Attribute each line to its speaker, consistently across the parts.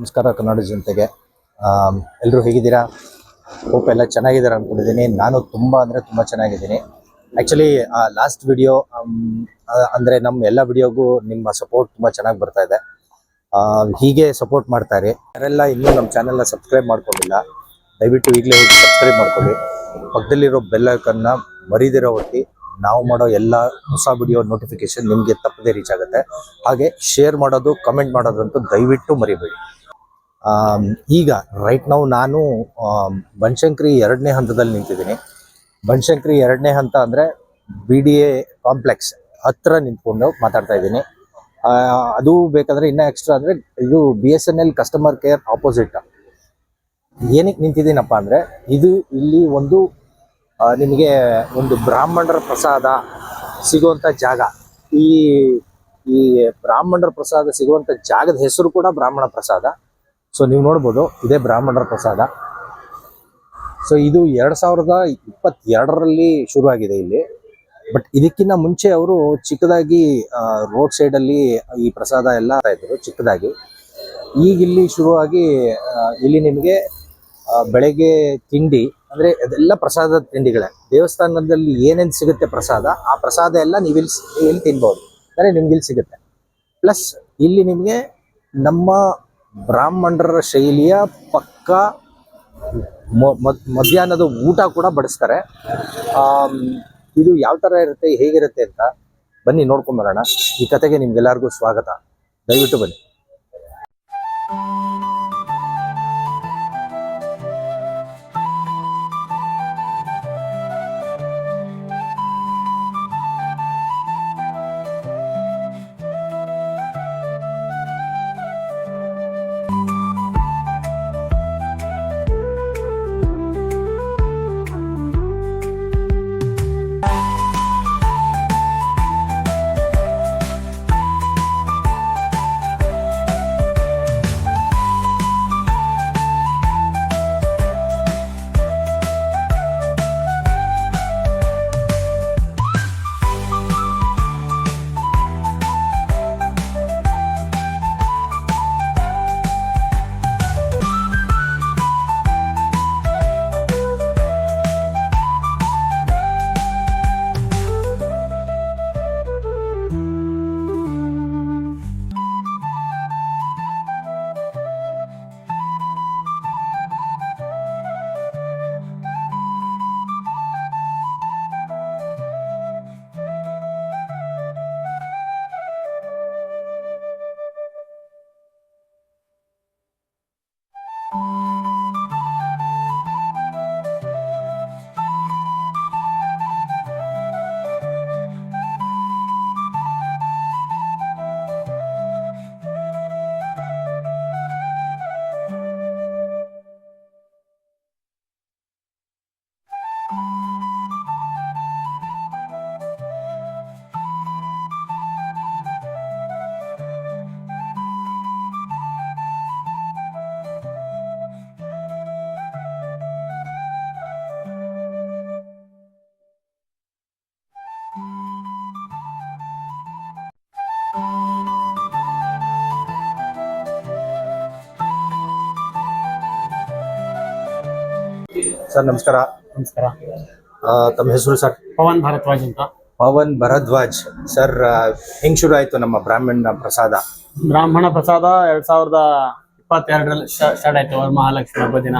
Speaker 1: ನಮಸ್ಕಾರ ಕನ್ನಡ ಜನತೆಗೆ. ಎಲ್ಲರೂ ಹೇಗಿದ್ದೀರಾ? ಹೋಪ್ ಎಲ್ಲ ಚೆನ್ನಾಗಿದ್ದಾರೆ ಅಂದ್ಕೊಂಡಿದ್ದೀನಿ ನಾನು ತುಂಬ ಅಂದರೆ ತುಂಬ ಚೆನ್ನಾಗಿದ್ದೀನಿ. ಆ್ಯಕ್ಚುಲಿ ಲಾಸ್ಟ್ ವಿಡಿಯೋ ಅಂದರೆ ನಮ್ಮ ಎಲ್ಲ ವಿಡಿಯೋಗೂ ನಿಮ್ಮ ಸಪೋರ್ಟ್ ತುಂಬ ಚೆನ್ನಾಗಿ ಬರ್ತಾ ಇದೆ. ಹೀಗೆ ಸಪೋರ್ಟ್ ಮಾಡ್ತಾ ಇರಿ. ಯಾರೆಲ್ಲ ಇನ್ನೂ ನಮ್ಮ ಚಾನೆಲ್ನ ಸಬ್ಸ್ಕ್ರೈಬ್ ಮಾಡ್ಕೊಂಡಿಲ್ಲ, ದಯವಿಟ್ಟು ಈಗಲೇ ಹೋಗಿ ಸಬ್ಸ್ಕ್ರೈಬ್ ಮಾಡ್ಕೊಳ್ಳಿ. ಪಕ್ಕದಲ್ಲಿರೋ ಬೆಲ್ ಐಕನ್ನ ಮರಿದಿರೋ ಹೊತ್ತಿ ನಾವು ಮಾಡೋ ಎಲ್ಲ ಹೊಸ ವಿಡಿಯೋ ನೋಟಿಫಿಕೇಶನ್ ನಿಮಗೆ ತಪ್ಪದೇ ರೀಚ್ ಆಗುತ್ತೆ. ಹಾಗೆ ಶೇರ್ ಮಾಡೋದು ಕಮೆಂಟ್ ಮಾಡೋದಂತೂ ದಯವಿಟ್ಟು ಮರಿಬೇಡಿ. ಈಗ ರೈಟ್ ನಾವು ನಾನು ಬನ್ಶಂಕರಿ ಎರಡನೇ ಹಂತದಲ್ಲಿ ನಿಂತಿದ್ದೀನಿ. ಬನಶಂಕರಿ ಎರಡನೇ ಹಂತ ಅಂದರೆ ಬಿ ಡಿ ಎ ಕಾಂಪ್ಲೆಕ್ಸ್ ಹತ್ರ ನಿಂತ್ಕೊಂಡು ಮಾತಾಡ್ತಾ ಇದ್ದೀನಿ. ಅದು ಬೇಕಾದ್ರೆ ಇನ್ನೂ ಎಕ್ಸ್ಟ್ರಾ ಅಂದರೆ ಇದು B S N L customer care opposite ಏನಕ್ಕೆ ನಿಂತಿದ್ದೀನಪ್ಪ ಅಂದರೆ ಇದು ಇಲ್ಲಿ ಒಂದು ನಿಮಗೆ ಒಂದು ಬ್ರಾಹ್ಮಣರ ಪ್ರಸಾದ ಸಿಗುವಂಥ ಜಾಗ. ಈ ಈ ಬ್ರಾಹ್ಮಣರ ಪ್ರಸಾದ ಸಿಗುವಂಥ ಜಾಗದ ಹೆಸರು ಕೂಡ ಬ್ರಾಹ್ಮಣ ಪ್ರಸಾದ. ಸೊ ನೀವು ನೋಡ್ಬೋದು, ಇದೇ ಬ್ರಾಹ್ಮಣರ ಪ್ರಸಾದ. ಸೊ ಇದು ಎರಡ್ ಸಾವಿರದ ಇಪ್ಪತ್ತೆರಡರಲ್ಲಿ ಶುರುವಾಗಿದೆ ಇಲ್ಲಿ. ಬಟ್ ಇದಕ್ಕಿಂತ ಮುಂಚೆ ಅವರು ಚಿಕ್ಕದಾಗಿ ರೋಡ್ ಸೈಡಲ್ಲಿ ಈ ಪ್ರಸಾದ ಎಲ್ಲ ಇದ್ರು, ಚಿಕ್ಕದಾಗಿ. ಈಗ ಇಲ್ಲಿ ಶುರುವಾಗಿ ಇಲ್ಲಿ ನಿಮಗೆ ಬೆಳಗ್ಗೆ ತಿಂಡಿ, ಅಂದ್ರೆ ಅದೆಲ್ಲ ಪ್ರಸಾದ ತಿಂಡಿಗಳೇ. ದೇವಸ್ಥಾನದಲ್ಲಿ ಏನೇನು ಸಿಗುತ್ತೆ ಪ್ರಸಾದ, ಆ ಪ್ರಸಾದ ಎಲ್ಲ ನೀವು ಇಲ್ಲಿ ಇಲ್ಲಿ ತಿನ್ಬೋದು. ಅಂದ್ರೆ ನಿಮ್ಗೆ ಇಲ್ಲಿ ಸಿಗುತ್ತೆ. ಪ್ಲಸ್ ಇಲ್ಲಿ ನಿಮಗೆ ನಮ್ಮ ಬ್ರಾಹ್ಮಣರ ಶೈಲಿಯ ಪಕ್ಕ ಮಧ್ಯಾಹ್ನದ ಊಟ ಕೂಡ ಬಡಿಸ್ತಾರೆ. ಇದು ಯಾವ ಥರ ಇರುತ್ತೆ, ಹೇಗಿರುತ್ತೆ ಅಂತ ಬನ್ನಿ ನೋಡ್ಕೊಂಬರೋಣ ಈ ಕತೆಗೆ ನಿಮ್ಗೆಲ್ಲರಿಗೂ ಸ್ವಾಗತ. ದಯವಿಟ್ಟು ಬನ್ನಿ. ಸರ್ ನಮಸ್ಕಾರ.
Speaker 2: ನಮಸ್ಕಾರ.
Speaker 1: ಆ, ತಮ್ಮ ಹೆಸರು ಸರ್?
Speaker 2: ಪವನ್ ಭಾರದ್ವಾಜ್ ಅಂತ.
Speaker 1: ಪವನ್ ಭರದ್ವಾಜ್. ಸರ್ ಹೆಂಗ್ ಶುರು ಆಯ್ತು ನಮ್ಮ ಬ್ರಾಹ್ಮಣ ಪ್ರಸಾದ?
Speaker 2: ಬ್ರಾಹ್ಮಣ ಪ್ರಸಾದ ಎರಡ್ ಸಾವಿರದ ಇಪ್ಪತ್ತೆರಡರಲ್ಲಿ ಸ್ಟಾರ್ಟ್ ಆಯ್ತು ಅವ್ರ ಮಹಾಲಕ್ಷ್ಮಿ ಹಬ್ಬ ದಿನ.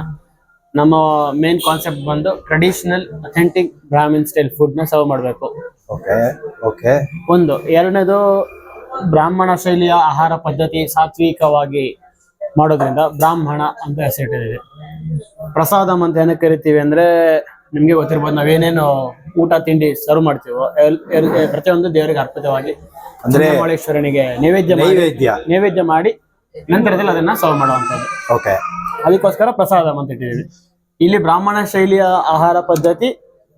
Speaker 2: ನಮ್ಮ ಮೇನ್ ಕಾನ್ಸೆಪ್ಟ್ ಬಂದು ಟ್ರೆಡಿಷನಲ್ ಅಥೆಂಟಿಕ್ ಬ್ರಾಹ್ಮಿನ್ ಸ್ಟೈಲ್ ಫುಡ್ನ ಸರ್ವ್ ಮಾಡಬೇಕು.
Speaker 1: Okay okay.
Speaker 2: ಒಂದು. ಎರಡನೇದು ಬ್ರಾಹ್ಮಣ ಶೈಲಿಯ ಆಹಾರ ಪದ್ಧತಿ ಸಾತ್ವಿಕವಾಗಿ ಮಾಡೋದ್ರಿಂದ ಬ್ರಾಹ್ಮಣ ಅಂತ ಹೆಸರಿಟ್ಟಿದೆ ಪ್ರಸಾದಂ ಅಂತ ಏನಕ್ಕೆ ಕರಿತೀವಿ ಅಂದ್ರೆ ನಿಮ್ಗೆ ಗೊತ್ತಿರ್ಬೋದು ನಾವೇನೇನು ಊಟ ತಿಂಡಿ ಸರ್ವ್ ಮಾಡ್ತೀವೋ ಎಲ್- ಎಲ್- ಪ್ರತಿಯೊಂದು ದೇವರಿಗೆ ಅರ್ಪಿತವಾಗಿ
Speaker 1: ಅಂದ್ರೆ
Speaker 2: ಚನ್ನಮಲ್ಲೇಶ್ವರನಿಗೆ ನೈವೇದ್ಯ ಮಾಡಿ
Speaker 1: ನೈವೇದ್ಯ.
Speaker 2: ನೈವೇದ್ಯ ಮಾಡಿ ನಂತರದಲ್ಲಿ ಅದನ್ನ ಸರ್ವ್ ಮಾಡುವಂತದ್ದು
Speaker 1: ಓಕೆ.
Speaker 2: ಅದಕ್ಕೋಸ್ಕರ ಪ್ರಸಾದಂ ಅಂತ ಇಟ್ಟಿದ್ದೀವಿ. ಇಲ್ಲಿ ಬ್ರಾಹ್ಮಣ ಶೈಲಿಯ ಆಹಾರ ಪದ್ಧತಿ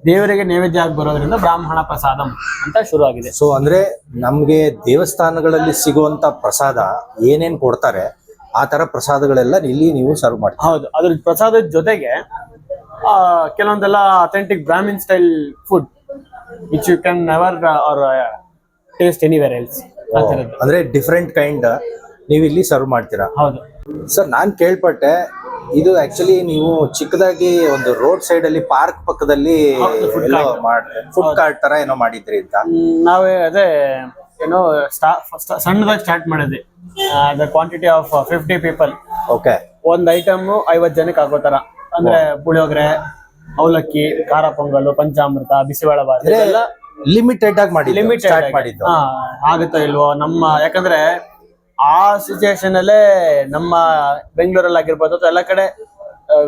Speaker 2: ದೇವರಿಗೆ ನೈವೇದ್ಯ ಆಗಿ ಬರೋದ್ರಿಂದ ಬ್ರಾಹ್ಮಣ ಪ್ರಸಾದಂ ಅಂತ ಶುರು ಆಗಿದೆ
Speaker 1: ಸೊ ಅಂದ್ರೆ ನಮ್ಗೆ ದೇವಸ್ಥಾನಗಳಲ್ಲಿ ಸಿಗುವಂತ ಪ್ರಸಾದ ಏನೇನ್ ಕೊಡ್ತಾರೆ ಆ ತರ ಪ್ರಸಾದಗಳೆಲ್ಲ ಇಲ್ಲಿ ನೀವು ಸರ್ವ್ ಮಾಡಿ
Speaker 2: ಹೌದು ಅದ್ರ ಪ್ರಸಾದದ ಜೊತೆಗೆ ಕೆಲವೊಂದೆಲ್ಲ authentic Brahmin style food which you can never are taste anywhere else
Speaker 1: ಅಂದ್ರೆ ಡಿಫ್ರೆಂಟ್ ಕೈಂಡ್ ನೀವು ಇಲ್ಲಿ ಸರ್ವ್ ಮಾಡ್ತೀರಾ?
Speaker 2: ಹೌದು.
Speaker 1: ಸರ್ ನಾನ್ ಕೇಳ್ಪಟ್ಟೆ ಇದು ಆಕ್ಚುಲಿ ನೀವು ಚಿಕ್ಕದಾಗಿ ಒಂದು ರೋಡ್ ಸೈಡ್ ಅಲ್ಲಿ ಪಾರ್ಕ್ ಪಕ್ಕದಲ್ಲಿ ಫುಡ್ ಕಾರ್ಟ್ ತರ ಏನೋ ಮಾಡಿದ್ರಿ ಅಂತ.
Speaker 2: ನಾವೇ ಅದೇ ಏನೋ ಸಣ್ಣದಾಗಿ ಸ್ಟಾರ್ಟ್ ಮಾಡಿದ್ವಿ. The quantity of fifty people
Speaker 1: okay
Speaker 2: ಒಂದ್ ಐಟಮ್ ಐವತ್ ಜನಕ್ಕೆ ಆಗೋ ತರ. ಅಂದ್ರೆ ಪುಳಿಯೋಗರೆ ಅವಲಕ್ಕಿ ಖಾರ ಪೊಂಗಲ್ ಪಂಚಾಮೃತ ಬಿಸಿಬೇಳೆ
Speaker 1: ಬಾತ್
Speaker 2: ಇದೆಲ್ಲ
Speaker 1: ಲಿಮಿಟೆಡ್ ಆಗಿ ಮಾಡಿ
Speaker 2: ಲಿಮಿಟೆಡ್
Speaker 1: ಮಾಡಿದ್ದು.
Speaker 2: ಹಾ ಆಗುತ್ತೋ ಇಲ್ವೋ ನಮ್ಮ ಯಾಕಂದ್ರೆ ಆ ಸಿಚುಯೇಷನ್ ಅಲ್ಲೇ ನಮ್ಮ ಬೆಂಗಳೂರಲ್ಲಿ ಆಗಿರ್ಬೋದು ಅಥವಾ ಎಲ್ಲ ಕಡೆ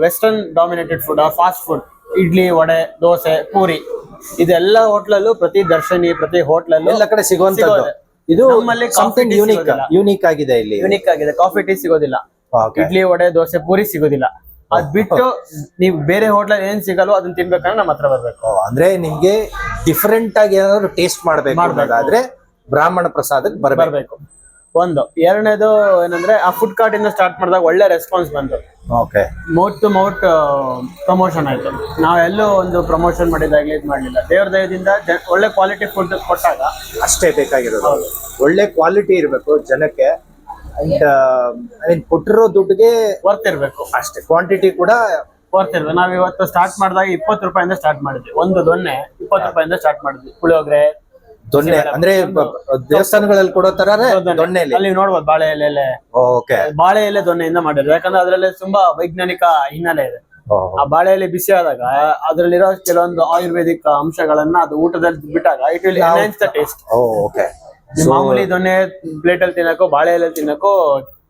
Speaker 2: western dominated food fast food idli vada dosa puri. ಇದೆಲ್ಲ ಹೋಟ್ಲಲ್ಲೂ ಪ್ರತಿ ದರ್ಶನಿ ಪ್ರತಿ ಹೋಟ್ಲಲ್ಲೂ
Speaker 1: ಎಲ್ಲ ಕಡೆ ಸಿಗುವಂತದ್ದು ಇದು
Speaker 2: ನಮ್ಮಲ್ಲಿ tea
Speaker 1: ಯೂನಿಕ್ ಯೂನಿಕ್ ಆಗಿದೆ ಇಲ್ಲಿ.
Speaker 2: ಯುನಿಕ್ ಆಗಿದೆ. ಕಾಫಿ ಟೀ ಸಿಗೋದಿಲ್ಲ.
Speaker 1: ಓಕೆ
Speaker 2: ಇಡ್ಲಿ ವಡೆ ದೋಸೆ ಪೂರಿ ಸಿಗೋದಿಲ್ಲ. ಅದ್ ಬಿಟ್ಟು ನೀವು ಬೇರೆ ಹೋಟ್ಲಲ್ಲಿ ಏನ್ ಸಿಗಲ್ವೋ ಅದನ್ನ ತಿನ್ಬೇಕಂದ್ರೆ ನಮ್ಮ ಹತ್ರ ಬರ್ಬೇಕು.
Speaker 1: ಅಂದ್ರೆ ನಿಮ್ಗೆ ಡಿಫರೆಂಟ್ ಆಗಿ ಏನಾದ್ರು ಟೇಸ್ಟ್ ಮಾಡ್ಬೇಕು
Speaker 2: ಮಾಡ್ಬೇಕು.
Speaker 1: ಅನ್ನೋದಾದ್ರೆ ಬ್ರಾಹ್ಮಣ ಪ್ರಸಾದಕ್ಕೆ ಬರ್ಬೇಕು.
Speaker 2: ಬರ್ಬೇಕು. ಒಂದು. ಎರಡನೇದು ಏನಂದ್ರೆ ಆ ಫುಡ್ ಕಾರ್ಟ್ ಇಂದ ಸ್ಟಾರ್ಟ್ ಮಾಡಿದಾಗ ಒಳ್ಳೆ ರೆಸ್ಪಾನ್ಸ್ ಬಂತು.
Speaker 1: Okay
Speaker 2: mouth to mouth promotion ಆಯ್ತು. ನಾವೆಲ್ಲೂ ಒಂದು ಪ್ರಮೋಷನ್ ಮಾಡಿದಾಗಲಿ ಇದು ಮಾಡಲಿಲ್ಲ. ದೇವ್ರ ದಯದಿಂದ ಜ- ಒಳ್ಳೆ ಕ್ವಾಲಿಟಿ ಫುಡ್ ಕೊಟ್ಟಾಗ.
Speaker 1: ಅಷ್ಟೇ ಬೇಕಾಗಿರೋದು. ಒಳ್ಳೆ ಕ್ವಾಲಿಟಿ ಇರಬೇಕು ಜನಕ್ಕೆ. ಅಂಡ್ ಐ ಮೀನ್ ಕೊಟ್ಟಿರೋ ದುಡ್ಡಿಗೆ
Speaker 2: ವರ್ತ್ ಇರಬೇಕು.
Speaker 1: ಅಷ್ಟೇ. ಕ್ವಾಂಟಿಟಿ ಕೂಡ
Speaker 2: ವರ್ತ್ ಇರ್ಬೇಕು. ನಾವ್ ಇವತ್ತು ಸ್ಟಾರ್ಟ್ ಮಾಡಿದಾಗ ಇಪ್ಪತ್ತು ರೂಪಾಯಿಂದ ಸ್ಟಾರ್ಟ್ ಮಾಡಿದ್ವಿ. ಒಂದು ದೊನ್ನೆ ಇಪ್ಪತ್ತು ರೂಪಾಯಿಂದ ಸ್ಟಾರ್ಟ್ ಮಾಡಿದ್ವಿ. ಪುಳಿಯೋಗರೆ
Speaker 1: ದೊಣ್ಣೆ ಅಂದ್ರೆ ದೇವಸ್ಥಾನಗಳಲ್ಲಿ ಕೊಡೋ ತರ ದೊಣ್ಣೆ.
Speaker 2: ಅಲ್ಲಿ ನೋಡ್ಬೋದು ಬಾಳೆ ಎಲೆ
Speaker 1: ಓಕೆ.
Speaker 2: ಬಾಳೆ ಎಲೆ ದೊಣ್ಣೆಯಿಂದ ಮಾಡಿದ್ರು ಯಾಕಂದ್ರೆ ಅದ್ರಲ್ಲಿ ತುಂಬಾ ವೈಜ್ಞಾನಿಕ ಹಿನ್ನೆಲೆ ಇದೆ. ಆ ಬಾಳೆ ಎಲೆ ಬಿಸಿ ಆದಾಗ ಅದ್ರಲ್ಲಿರೋ ಕೆಲವೊಂದು ಆಯುರ್ವೇದಿಕ್ ಅಂಶಗಳನ್ನ ಅದು ಊಟದಲ್ಲಿ ಬಿಟ್ಟಾಗ it will enhance the taste
Speaker 1: okay.
Speaker 2: ಮಾಮೂಲಿ ದೊಣ್ಣೆ ಪ್ಲೇಟ್ ಅಲ್ಲಿ ತಿನ್ನಕ್ಕೂ ಬಾಳೆ ಎಲೆ ತಿನ್ನಕ್ಕೂ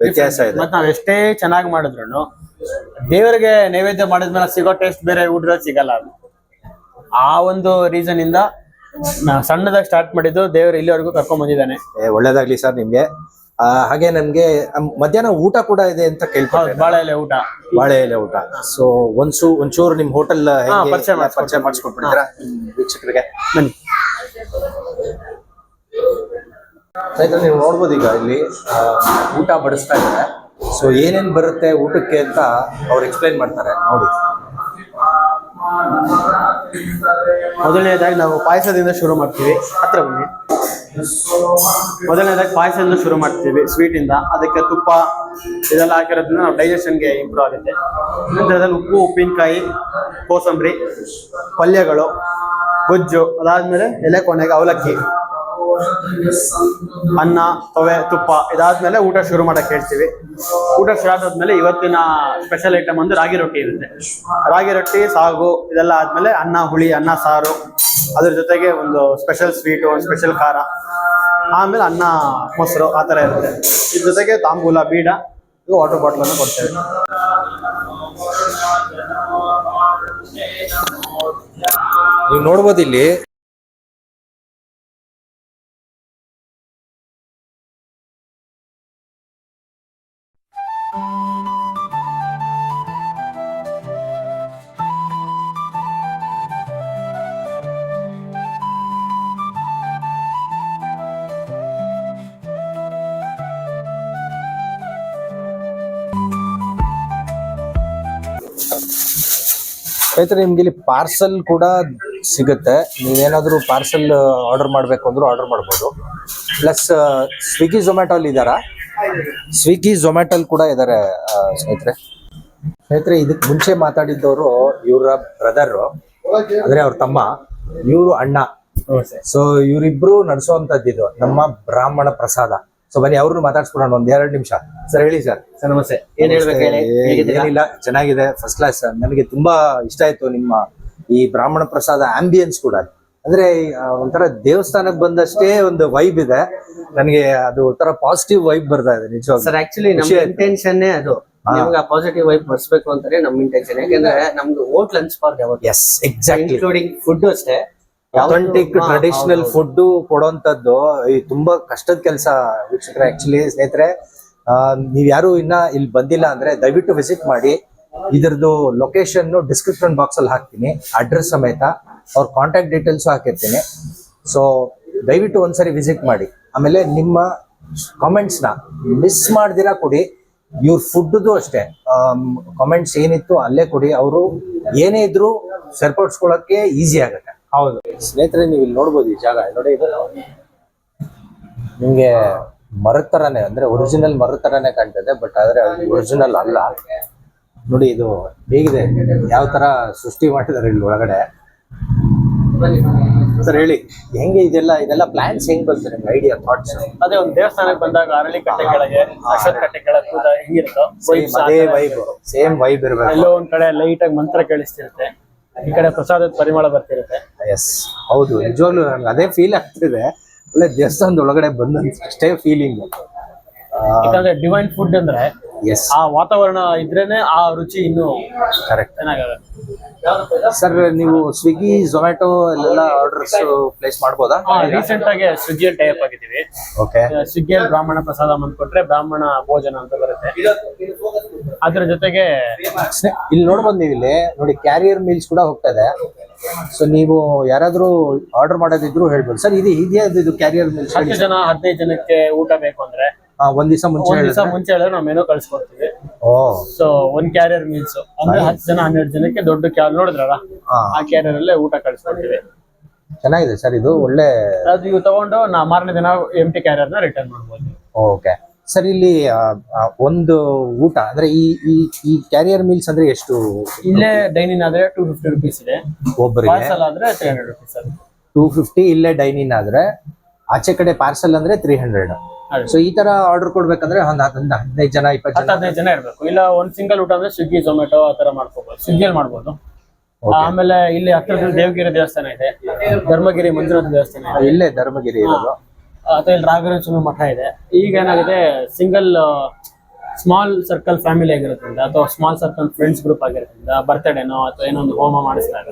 Speaker 1: ವ್ಯತ್ಯಾಸ ಇದೆ.
Speaker 2: ಮತ್ತೆ ನಾವ್ ಎಷ್ಟೇ ಚೆನ್ನಾಗಿ ಮಾಡಿದ್ರು ದೇವರಿಗೆ ನೈವೇದ್ಯ ಮಾಡಿದ್ಮೇಲೆ ಸಿಗೋ ಟೇಸ್ಟ್ ಬೇರೆ ಊಟದಲ್ಲಿ ಸಿಗಲ್ಲ ಅದು. ಆ ಒಂದು ರೀಸನ್ ಇಂದ ನಾ ಸಣ್ಣದಾಗಿ ಸ್ಟಾರ್ಟ್ ಮಾಡಿದ್ದು ದೇವರು ಇಲ್ಲಿವರೆಗೂ ಕರ್ಕೊಂಡ್ ಬಂದಿದ್ದಾನೆ.
Speaker 1: ಏ, ಒಳ್ಳೇದಾಗ್ಲಿ ಸರ್ ನಿಮ್ಗೆ. ಆ, ಹಾಗೆ ನಮ್ಗೆ ಅಮ್, ಮಧ್ಯಾಹ್ನ ಊಟ ಕೂಡ ಇದೆ ಅಂತ ಕೇಳ್ಕೊಂಡು
Speaker 2: ಹೌದು ಬಾಳೆ ಎಲೆ ಊಟ.
Speaker 1: ಬಾಳೆ ಎಲೆ ಊಟ. ಸೊ ಒಂದ್ಸು ಒಂಚೂರು ನಿಮ್ ಹೋಟೆಲ್
Speaker 2: ಪರಿಚಯ ಮಾಡ್ಸ್ಕೊಡ್ತೀನಿ.
Speaker 1: ಪರಿಚಯ ಮಾಡಿಸ್ಕೊಟ್ಬಿಡ್ತೀರಾ? ವೀಕ್ಷಕರಿಗೆ.
Speaker 2: ಬನ್ನಿ.
Speaker 1: ಸ್ನೇಹಿತರೆ ನೀವು ನೋಡ್ಬೋದು ಈಗ ಇಲ್ಲಿ ಆ, ಊಟ ಬಡಿಸ್ತಾ ಇದ್ದಾರೆ. ಸೊ ಏನೇನ್ ಬರುತ್ತೆ ಊಟಕ್ಕೆ ಅಂತ ಅವ್ರು ಎಕ್ಸ್ಪ್ಲೈನ್ ಮಾಡ್ತಾರೆ. ನೋಡಿ.
Speaker 2: ಮೊದಲನೇದಾಗಿ ನಾವು ಪಾಯಸದಿಂದ ಶುರು ಮಾಡ್ತೀವಿ. ಹತ್ರ ಬನ್ನಿ. ಮೊದಲನೇದಾಗಿ ಪಾಯಸದಿಂದ ಶುರು ಮಾಡ್ತೀವಿ ಸ್ವೀಟಿಂದ. ಅದಕ್ಕೆ ತುಪ್ಪ ಇದೆಲ್ಲ ಹಾಕಿರೋದ್ರಿಂದ ನಾವು ಡೈಜೆಷನ್ಗೆ ಇಂಪ್ರೂವ್ ಆಗುತ್ತೆ. ನಂತರದಲ್ಲಿ ಉಪ್ಪು, ಉಪ್ಪಿನಕಾಯಿ, ಕೋಸಂಬರಿ, ಪಲ್ಯಗಳು, ಗೊಜ್ಜು ಅದಾದ್ಮೇಲೆ ಎಲೆ ಕೊನೆಗೆ ಅವಲಕ್ಕಿ. ಅನ್ನ ತವೆ ತುಪ್ಪ ಇದಾದ್ಮೇಲೆ ಊಟ ಶುರು ಮಾಡಕ್ ಹೇಳ್ತೀವಿ. ಊಟ ಶುರು ಆದ್ಮೇಲೆ ಇವತ್ತಿನ ಸ್ಪೆಷಲ್ ಐಟಮ್ ಒಂದು ರಾಗಿ ರೊಟ್ಟಿ ಇರುತ್ತೆ. ರಾಗಿ ರೊಟ್ಟಿ ಸಾಗು ಇದೆಲ್ಲ ಆದ್ಮೇಲೆ ಅನ್ನ ಹುಳಿ ಅನ್ನ ಸಾರು. ಅದ್ರ ಜೊತೆಗೆ ಒಂದು ಸ್ಪೆಷಲ್ ಸ್ವೀಟು ಒಂದು ಸ್ಪೆಷಲ್ ಖಾರ. ಆಮೇಲೆ ಅನ್ನ ಮೊಸರು ಆ ಥರ ಇರುತ್ತೆ. ಇದ್ರ ಜೊತೆಗೆ ತಾಂಬೂಲ ಬೀಡ ವಾಟರ್ ಬಾಟ್ಲ್ ಅನ್ನು ಕೊಡ್ತೇವೆ.
Speaker 1: ನೀವು ನೋಡ್ಬೋದು ಇಲ್ಲಿ ಸ್ನೇಹಿತರೆ ನಿಮ್ಗೆ ಇಲ್ಲಿ ಪಾರ್ಸಲ್ ಕೂಡ ಸಿಗುತ್ತೆ. ನೀವೇನಾದರೂ ಪಾರ್ಸಲ್ ಆರ್ಡರ್ ಮಾಡಬೇಕು ಅಂದ್ರೂ ಆರ್ಡರ್ ಮಾಡ್ಬೋದು. ಪ್ಲಸ್ ಸ್ವಿಗ್ಗಿ ಝೊಮ್ಯಾಟೋಲ್ಲಿ ಇದ್ದಾರಾ? ಸ್ವಿಗ್ಗಿ ಝೊಮ್ಯಾಟೋಲ್ಲಿ ಕೂಡ ಇದ್ದಾರೆ ಸ್ನೇಹಿತರೆ. ಸ್ನೇಹಿತರೆ ಇದಕ್ಕೆ ಮುಂಚೆ ಮಾತಾಡಿದ್ದವರು ಇವರ ಬ್ರದರ್ ಅಂದ್ರೆ ಅವ್ರ ತಮ್ಮ ಇವರು ಅಣ್ಣ. ಸೊ ಇವರಿಬ್ರು ನಡೆಸುವಂತದ್ದು ಇದು ನಮ್ಮ ಬ್ರಾಹ್ಮಣ ಪ್ರಸಾದ. ಸೊ ಬನ್ನಿ ಅವ್ರನ್ನು ಮಾತಾಡ್ಸ್ಬಿಡೋಣ ಒಂದ್ ಎರಡು ನಿಮಿಷ. ಸರ್ ಹೇಳಿ ಸರ್
Speaker 2: ಸರ್ ನಮಸ್ತೆ. ಏನ್ ಹೇಳ್ಬೇಕು ಹೇಳಿ? ಹೇಗಿದ್ದೀರಾ?
Speaker 1: ಏನಿಲ್ಲ ಚೆನ್ನಾಗಿದೆ. ಫಸ್ಟ್ ಕ್ಲಾಸ್ ಸರ್ ನನಗೆ ತುಂಬಾ ಇಷ್ಟ ಆಯ್ತು ನಿಮ್ಮ ಈ ಬ್ರಾಹ್ಮಣ ಪ್ರಸಾದ ಆಂಬಿಯನ್ಸ್ ಕೂಡ. ಅಂದ್ರೆ ಆ, ಒಂಥರ ದೇವಸ್ಥಾನಕ್ಕೆ ಬಂದಷ್ಟೇ ಒಂದು ವೈಬ್ ಇದೆ. ನನಗೆ ಅದು ಒಂಥರ ಪಾಸಿಟಿವ್ ವೈಬ್ ಬರ್ತಾ ಇದೆ ನಿಜವಾಗಿ
Speaker 3: ಸರ್ ಆಕ್ಚುಲಿ
Speaker 1: ಖುಷಿ
Speaker 3: ನಮ್ಮ
Speaker 1: ಆಯ್ತು.
Speaker 3: ಇಂಟೆನ್ಷನ್ ಅದು. ನಿಮ್ಗೆ ಪಾಸಿಟಿವ್ ವೈಫ್ ಬರ್ಸ್ಬೇಕು ಅಂತಾನೆ ನಮ್ ಇಂಟೆನ್ಷನ್ ಯಾಕಂದ್ರೆ ನಮ್ದು ಹೋಟ್ಲ್ ಅನ್ಸ್ಬಾರ್ದು ಯಾವಾಗ
Speaker 1: ಎಸ್ ಎಕ್ಸಾಕ್ಟ್ಲಿ
Speaker 3: ಇನ್ಕ್ಲೂಡಿಂಗ್ ಫುಡ್ ಅಷ್ಟೇ.
Speaker 1: ಅಥೆಂಟಿಕ್ ಟ್ರೆಡಿಷನಲ್ ಫುಡ್ ಕೊಡುವಂತದ್ದು ಈ ತುಂಬಾ ಕಷ್ಟದ ಕೆಲಸ ವೀಕ್ಷಕರ ಆಕ್ಚುಲಿ ಸ್ನೇಹಿತರೆ. ನೀವ್ ಯಾರು ಇನ್ನ ಇಲ್ಲಿ ಬಂದಿಲ್ಲ ಅಂದ್ರೆ ದಯವಿಟ್ಟು ವಿಸಿಟ್ ಮಾಡಿ. ಇದರದು ಲೊಕೇಶನ್ ಡಿಸ್ಕ್ರಿಪ್ಷನ್ ಬಾಕ್ಸ್ ಅಲ್ಲಿ ಹಾಕ್ತೀನಿ ಅಡ್ರೆಸ್ ಸಮೇತ. ಅವ್ರ ಕಾಂಟ್ಯಾಕ್ಟ್ ಡೀಟೇಲ್ಸ್ ಹಾಕಿರ್ತೀನಿ. ಸೊ ದಯವಿಟ್ಟು ಒಂದ್ಸರಿ ವಿಸಿಟ್ ಮಾಡಿ. ಆಮೇಲೆ ನಿಮ್ಮ ಕಾಮೆಂಟ್ಸ್ನ ಮಿಸ್ ಮಾಡ್ದಿರಾ ಕೊಡಿ. ಇವ್ರ ಫುಡ್ದು ಅಷ್ಟೇ. ಕಾಮೆಂಟ್ಸ್ ಏನಿತ್ತು ಅಲ್ಲೇ ಕೊಡಿ. ಅವರು ಏನೇ ಇದ್ರು ಸರಿಪಡಿಸ್ಕೊಳಕ್ಕೆ ಈಸಿ ಆಗುತ್ತೆ.
Speaker 2: ಹೌದು.
Speaker 1: ಸ್ನೇಹಿತರೆ ನೀವು ಇಲ್ಲಿ ನೋಡ್ಬೋದು ಈ ಜಾಗ. ನೋಡಿ. ಇದು ನಿಮ್ಗೆ ಮರದ ತರಾನೇ ಅಂದ್ರೆ ಒರಿಜಿನಲ್ ಮರದ ತರಾನೇ ಕಾಣ್ತದೆ ಬಟ್ ಆದ್ರೆ ಒರಿಜಿನಲ್ ಅಲ್ಲ. ನೋಡಿ ಇದು ಹೇಗಿದೆ? ಯಾವ ತರ ಸೃಷ್ಟಿ ಮಾಡಿದಾರೆ ಇಲ್ಲಿ ಒಳಗಡೆ? ಸರ್ ಹೇಳಿ. ಹೆಂಗೆ ಇದೆಲ್ಲ ಇದೆಲ್ಲ ಪ್ಲಾನ್ಸ್ ಹೆಂಗ್ ಬಂತು ನಿಮ್ಗೆ ಐಡಿಯಾ ಥಾಟ್ಸ್
Speaker 2: ಅದೇ ಒಂದು ದೇವಸ್ಥಾನಕ್ಕೆ ಬಂದಾಗ ಅರಳಿ ಕಟ್ಟೆ ಕೆಳಗೆ ಅಶ್ವತ್ಥ ಕಟ್ಟೆ ಕೆಳಗೆ ಹೆಂಗಿರುತ್ತೋ
Speaker 1: ಅದೇ ವೈಬ್ ಸೇಮ್ ವೈಬ್ ಇರ್ಬೇಕು.
Speaker 2: ಎಲ್ಲೋ ಒಂದ್ ಕಡೆ ಲೈಟ್ ಆಗಿ ಮಂತ್ರ ಕೇಳಿಸ್ತಿರುತ್ತೆ. ಈ ಕಡೆ ಪ್ರಸಾದದ ಪರಿಮಳ ಬರ್ತಿರುತ್ತೆ.
Speaker 1: ಎಸ್ ಹೌದು ನಿಜವಾಗ್ಲೂ ನನ್ಗೆ ಅದೇ ಫೀಲ್ ಆಗ್ತಿದೆ. ಒಳ್ಳೆ ದೇವಸ್ಥಾನದ ಒಳಗಡೆ ಬಂದಂತ ಅಷ್ಟೇ ಫೀಲಿಂಗ್
Speaker 2: ಯಾಕಂದ್ರೆ ಡಿವೈನ್ ಫುಡ್ ಅಂದ್ರೆ ಆ ವಾತಾವರಣ ಇದ್ರೇನೆ ಆ ರುಚಿ ಇನ್ನು
Speaker 1: ಕರೆಕ್ಟ್
Speaker 2: ಚೆನ್ನಾಗಿದೆ.
Speaker 1: ಸರ್ ನೀವು ಸ್ವಿಗ್ಗಿ ಝೊಮ್ಯಾಟೊ ಅಲ್ಲೆಲ್ಲ ಆರ್ಡರ್ಸ್ ಪ್ಲೇಸ್ ಮಾಡಬಹುದಾ
Speaker 2: ರೀಸೆಂಟ್ ಆಗಿ ಸ್ವಿಗ್ಗಿಯಲ್ಲಿ ಟೈಪ್ ಆಗಿದ್ದೀವಿ.
Speaker 1: ಓಕೆ
Speaker 2: ಸ್ವಿಗ್ಗಿಯಲ್ಲಿ ಬ್ರಾಹ್ಮಣ ಪ್ರಸಾದ ಅಂದ್ಕೊಟ್ರೆ ಬ್ರಾಹ್ಮಣ ಭೋಜನ ಅಂತ ಬರುತ್ತೆ. ಅದ್ರ ಜೊತೆಗೆ
Speaker 1: ಇಲ್ಲಿ ನೋಡ್ಬೋದು ನೀವು ಇಲ್ಲಿ. ನೋಡಿ ಕ್ಯಾರಿಯರ್ ಮೀಲ್ಸ್ ಕೂಡ ಹೋಗ್ತಾ ಇದೆ. ಸೊ ನೀವು ಯಾರಾದ್ರೂ ಆರ್ಡರ್ ಮಾಡೋದಿದ್ರು ಹೇಳ್ಬೋದು. ಸರ್ ಇದು ಇದೆಯಾ? ಇದು- ಇದು ಕ್ಯಾರಿಯರ್ ಮೀಲ್ಸ್
Speaker 2: ಹತ್ತು ಜನ ಹದಿನೈದು ಜನಕ್ಕೆ ಊಟ ಬೇಕು ಅಂದ್ರೆ
Speaker 1: ಒಂದ್ ದಿವಸ ಮುಂಚೆ
Speaker 2: ಒಂದ್ ದಿವಸ
Speaker 1: ಹೇಳಿದ್ರೆ
Speaker 2: ಮುಂಚೆ ಹೇಳಿದ್ರೆ ನಾವು ಮೆನು ಕಳ್ಸ್ಕೊಡ್ತೀವಿ.
Speaker 1: ಓ.
Speaker 2: ಸೊ ಒಂದ್ ಕ್ಯಾರಿಯರ್ ಮೀಲ್ಸ್ ಅಂದ್ರೆ ಹತ್ತು ಜನ ಹನ್ನೆರಡು ಜನಕ್ಕೆ ದೊಡ್ಡ ಕ್ಯಾರ್ ನೋಡಿದ್ರಲ್ಲ
Speaker 1: ಹಾ.
Speaker 2: ಆ ಕ್ಯಾರಿಯರ್ ಅಲ್ಲೇ ಊಟ ಕಳ್ಸ್ಕೊತೀವಿ
Speaker 1: ಚೆನ್ನಾಗಿದೆ ಸರ್ ಇದು ಒಳ್ಳೆ
Speaker 2: ಅದು ಇವು ತಗೊಂಡು ನಾ ಮಾರನೇ ದಿನ ಎಂಟಿ ಕ್ಯಾರಿಯರ್ನ ರಿಟರ್ನ್ ಮಾಡ್ಬೋದು.
Speaker 1: ಓಕೆ. ಸರ್ ಇಲ್ಲಿ ಆ, ಆ, ಒಂದು ಊಟ ಅಂದ್ರೆ ಈ ಈ ಈ ಕ್ಯಾರಿಯರ್ ಮೀಲ್ಸ್ ಅಂದ್ರೆ ಎಷ್ಟು?
Speaker 2: ಇಲ್ಲೇ ಡೈನಿನ್ ಆದ್ರೆ ಟೂ ಫಿಫ್ಟಿ ರುಪೀಸ್ ಇದೆ.
Speaker 1: ಒಬ್ಬರಿಗೆ?
Speaker 2: ಪಾರ್ಸಲ್ ಆದ್ರೆ ತ್ರೀ ಹಂಡ್ರೆಡ್ ರುಪೀಸ್ ಅದು
Speaker 1: ಟೂ ಫಿಫ್ಟಿ ಇಲ್ಲೇ ಡೈನಿನ್ ಆದ್ರೆ ಆಚೆ ಕಡೆ ಪಾರ್ಸಲ್ ಅಂದ್ರೆ ತ್ರೀ ಹಂಡ್ರೆಡ್. ಸೊ ಈ ತರ ಆರ್ಡರ್ ಕೊಡ್ಬೇಕಂದ್ರೆ ಒಂದ್ ಹದ್- ಹದಿನೈದು ಜನ ಇಪ್ಪತ್ತು
Speaker 2: ಹತ್ತು
Speaker 1: ಜನ.
Speaker 2: ಹದಿನೈದು ಜನ ಇರ್ಬೇಕು. ಇಲ್ಲ ಒಂದ್ ಸಿಂಗಲ್ ಊಟ ಅಂದ್ರೆ ಸ್ವಿಗ್ಗಿ ಝೊಮ್ಯಾಟೊ ಆ ತರ ಮಾಡ್ಕೋಬಹುದು ಸ್ವಿಗ್ಗಿಯಲ್ಲಿ ಮಾಡ್ಬೋದು. ಆಮೇಲೆ ಇಲ್ಲಿ ಹತ್ರದಲ್ಲಿ ದೇವಗಿರಿ ದೇವಸ್ಥಾನ ಇದೆ. ಧರ್ಮಗಿರಿ ಮಂಜುನಾಥ ದೇವಸ್ಥಾನ ಇದೆ.
Speaker 1: ಇಲ್ಲೇ ಧರ್ಮಗಿರಿ ಇರೋದು.
Speaker 2: ಅಥವಾ ಇಲ್ಲಿ ರಾಘವೇಶ್ವರ ಮಠ ಇದೆ. ಈಗ ಏನಾಗಿದೆ ಸಿಂಗಲ್ ಸ್ಮಾಲ್ ಸರ್ಕಲ್ ಫ್ಯಾಮಿಲಿ ಆಗಿರೋದ್ರಿಂದ ಅಥವಾ ಸ್ಮಾಲ್ ಸರ್ಕಲ್ ಫ್ರೆಂಡ್ಸ್ ಗ್ರೂಪ್ ಆಗಿರೋದ್ರಿಂದ ಬರ್ತ್ಡೇನೋ ಅಥವಾ ಏನೋ ಒಂದು ಹೋಮ ಮಾಡಿಸಿದಾಗ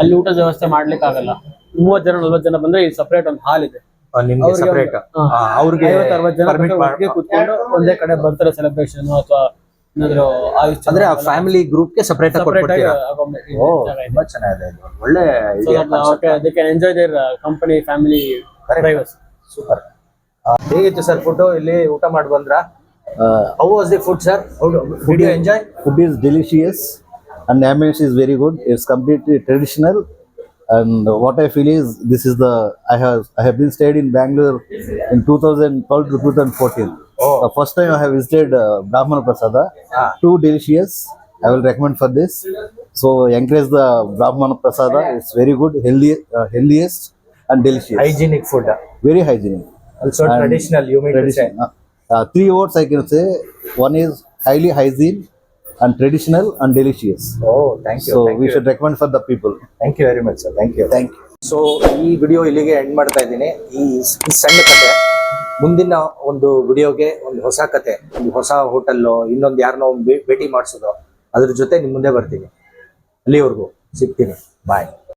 Speaker 2: ಅಲ್ಲಿ ಊಟದ ವ್ಯವಸ್ಥೆ ಮಾಡ್ಲಿಕ್ಕೆ ಆಗಲ್ಲ ಮೂವತ್ತು ಜನ ನಲ್ವತ್ತು ಜನ ಬಂದ್ರೆ ಇಲ್ಲಿ ಸಪ್ರೇಟ್ ಒಂದು ಹಾಲ್ ಇದೆ.
Speaker 1: ನಿಮ್ಗೆ
Speaker 2: ಅವ್ರಿಗೆ
Speaker 1: ಸಪರೇಟ್. ಅವ್ರಿಗೆ ಮಾಡ್-
Speaker 2: ಕೂತ್ಕೊಂಡು ಒಂದೇ ಕಡೆ ಬರ್ತಾರೆ ಸೆಲೆಬ್ರೇಷನ್ ಅಥವಾ ಏನಾದ್ರು ಆಯುಷ್
Speaker 1: ಅಂದ್ರೆ ಆ ಫ್ಯಾಮಿಲಿ ಗ್ರೂಪ್ಗೆ ಸಪರೇಟ್ ಆಗಿ ಕೊಟ್ಬಿಡ್ತೀರಾ? ಓ ತುಂಬಾ ಚೆನ್ನಾಗಿದೆ ಇದು. ಒಳ್ಳೆ
Speaker 2: ಅದಕ್ಕೆ enjoy their company family privacy
Speaker 1: super ಹೇಗಿತ್ತು ಸರ್ ಫುಡ್ ಇಲ್ಲಿ ಊಟ ಮಾಡಿ ಬಂದ್ರ? How was the food sir video enjoy
Speaker 4: food is delicious and the ambience is very good. It's completely traditional. and what I feel is this is the I have I have been stayed in Bangalore in 2012 to 2014.
Speaker 1: Oh.
Speaker 4: The first time I have visited uh, Brahman Prasada,
Speaker 1: ah.
Speaker 4: too delicious. I will recommend for this. So encourage the Brahman Prasada. It's very good, healthy, uh, healthiest and delicious.
Speaker 1: Hygienic food. Ah.
Speaker 4: Very hygienic.
Speaker 1: Also
Speaker 4: and
Speaker 1: traditional. You mean
Speaker 4: tradition. Uh, uh, three words I can say. One is highly hygiene. And traditional and delicious.
Speaker 1: Oh, thank you.
Speaker 4: So we should recommend for the people.
Speaker 1: Thank you very much, sir. Thank you.
Speaker 4: Thank you.
Speaker 1: So ಈ video ಇಲ್ಲಿಗೆ end ಮಾಡ್ತಾ ಇದ್ದೀನಿ ಈ ಈ ಸಣ್ಣ ಕತೆ ಮುಂದಿನ ಒಂದು ವಿಡಿಯೋಗೆ ಒಂದು ಹೊಸ ಕತೆ ಒಂದು ಹೊಸ ಹೋಟೆಲ್ಲು ಇನ್ನೊಂದು ಯಾರನ್ನೋ ಒಂದು ಭೇಟಿ ಮಾಡಿಸೋದು ಅದ್ರ ಜೊತೆ ನಿಮ್ಮ ಮುಂದೆ ಬರ್ತೀನಿ ಅಲ್ಲಿವರೆಗೂ ಸಿಗ್ತೀನಿ ಬಾಯ್